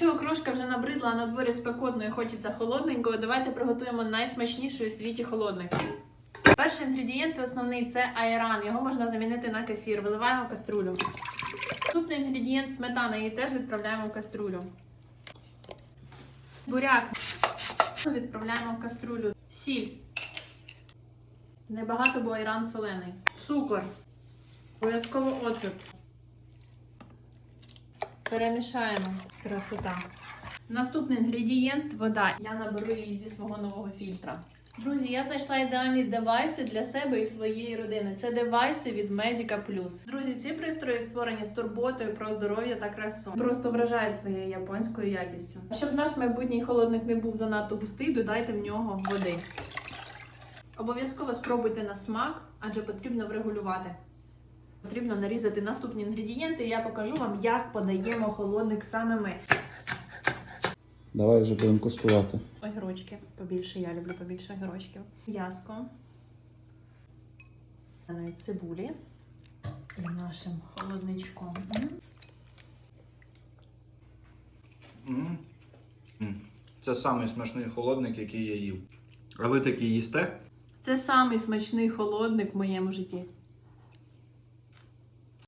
Якщо окрошка вже набридла, а на дворі спекотно і хочеться холодненького, давайте приготуємо найсмачніший у світі холодник. Перший інгредієнт основний це айран. Його можна замінити на кефір. Виливаємо в каструлю. Наступний інгредієнт сметана, її теж відправляємо в каструлю. Буряк відправляємо в каструлю. Сіль. Небагато, бо айран солений. Цукор. Обов'язково оцет. Перемішаємо. Красота. Наступний інгредієнт вода. Я наберу її зі свого нового фільтра. Друзі, я знайшла ідеальні девайси для себе і своєї родини. Це девайси від Medica Plus. Друзі, ці пристрої створені з турботою про здоров'я та красу. Просто вражають своєю японською якістю. Щоб наш майбутній холодник не був занадто густий, додайте в нього води. Обов'язково спробуйте на смак, адже потрібно врегулювати. Потрібно нарізати наступні інгредієнти, і я покажу вам, як подаємо холодник саме ми. Давай вже будемо куштувати. Огірочки побільше, я люблю побільше огірочків. М'яско. Цибулі. І нашим холодничком. Це самий смачний холодник, який я їв. А ви такі їсте? Це самий смачний холодник в моєму житті.